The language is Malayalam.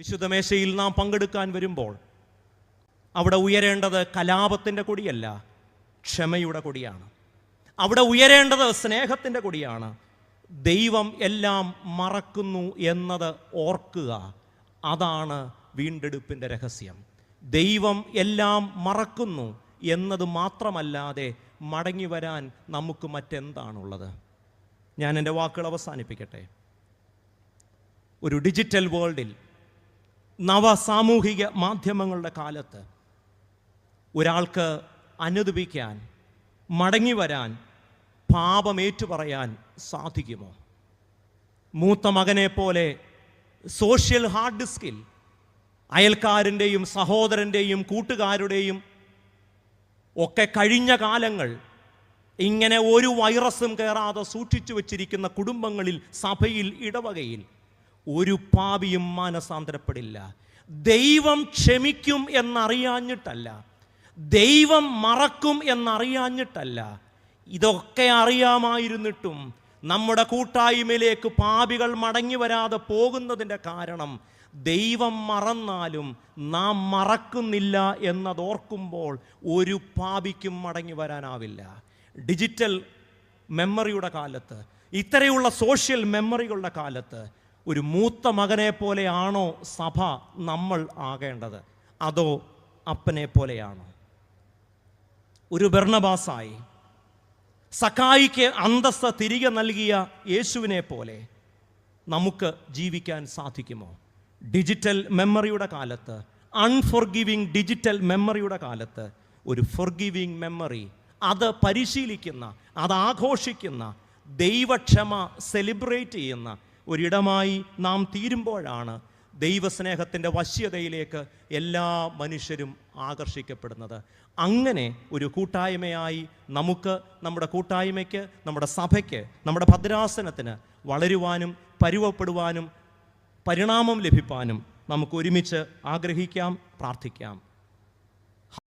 വിശുദ്ധമേശയിൽ നാം പങ്കെടുക്കാൻ വരുമ്പോൾ അവിടെ ഉയരേണ്ടത് കലാപത്തിന്റെ കൊടിയല്ല ക്ഷമയുടെ കൊടിയാണ്. അവിടെ ഉയരേണ്ടത് സ്നേഹത്തിന്റെ കൊടിയാണ്. ദൈവം എല്ലാം മറക്കുന്നു എന്നത് ഓർക്കുക അതാണ് വീണ്ടെടുപ്പിന്റെ രഹസ്യം. ദൈവം എല്ലാം മറക്കുന്നു എന്നത് മാത്രമല്ലാതെ മടങ്ങി വരാൻ നമുക്ക് മറ്റെന്താണുള്ളത്? ഞാൻ എന്റെ വാക്കുകൾ അവസാനിപ്പിക്കട്ടെ. ഒരു ഡിജിറ്റൽ വേൾഡിൽ നവ സാമൂഹിക മാധ്യമങ്ങളുടെ കാലത്ത് ഒരാൾക്ക് അനുദപിക്കാൻ മടങ്ങി വരാൻ പാപമേറ്റു പറയാൻ സാധിക്കുമോ? മൂത്ത മകനെ പോലെ സോഷ്യൽ ഹാർഡ് ഡിസ്കിൽ അയൽക്കാരന്റെയും സഹോദരന്റെയും കൂട്ടുകാരുടെയും ഒക്കെ കഴിഞ്ഞ കാലങ്ങൾ ഇങ്ങനെ ഒരു വൈറസും കയറാതെ സൂക്ഷിച്ചു വച്ചിരിക്കുന്ന കുടുംബങ്ങളിൽ സഭയിൽ ഇടവകയിൽ ഒരു പാപിയും മാനസാന്തരപ്പെടില്ല. ദൈവം ക്ഷമിക്കും എന്നറിയാഞ്ഞിട്ടല്ല. ദൈവം മറക്കും എന്നറിയാഞ്ഞിട്ടല്ല. ഇതൊക്കെ അറിയാമായിരുന്നിട്ടും നമ്മുടെ കൂട്ടായ്മയിലേക്ക് പാപികൾ മടങ്ങി വരാതെ പോകുന്നതിന്റെ കാരണം ദൈവം മറന്നാലും നാം മറക്കുന്നില്ല എന്നതോർക്കുമ്പോൾ ഒരു പാപിക്കും മടങ്ങി വരാനാവില്ല. ഡിജിറ്റൽ മെമ്മറിയുടെ കാലത്ത് ഇത്തരയുള്ള സോഷ്യൽ മെമ്മറികളുടെ കാലത്ത് ഒരു മൂത്ത മകനെ പോലെയാണോ സഭ നമ്മൾ ആകേണ്ടത്? അതോ അപ്പനെ പോലെയാണോ? ഒരു ബർണബാസായി സക്കായിക്ക് അന്തസ്ത തിരികെ നൽകിയ യേശുവിനെ പോലെ നമുക്ക് ജീവിക്കാൻ സാധിക്കുമോ? ഡിജിറ്റൽ മെമ്മറിയുടെ കാലത്ത് അൺഫോർഗിവിങ് ഡിജിറ്റൽ മെമ്മറിയുടെ കാലത്ത് ഒരു ഫോർഗിവിങ് മെമ്മറി അത് പരിശീലിക്കുന്ന അത് ആഘോഷിക്കുന്ന ദൈവക്ഷമ സെലിബ്രേറ്റ് ചെയ്യുന്ന ഒരിടമായി നാം തീരുമ്പോഴാണ് ദൈവസ്നേഹത്തിന്റെ വശ്യതയിലേക്ക് എല്ലാ മനുഷ്യരും ആകർഷിക്കപ്പെടുന്നത്. അങ്ങനെ ഒരു കൂട്ടായ്മയായി നമുക്ക് നമ്മുടെ കൂട്ടായ്മയ്ക്ക് നമ്മുടെ സഭയ്ക്ക് നമ്മുടെ ഭദ്രാസനത്തിന് വളരുവാനും പരുവപ്പെടുവാനും പരിണാമം ലഭിപ്പാനും നമുക്ക് ഒരുമിച്ച് ആഗ്രഹിക്കാം പ്രാർത്ഥിക്കാം.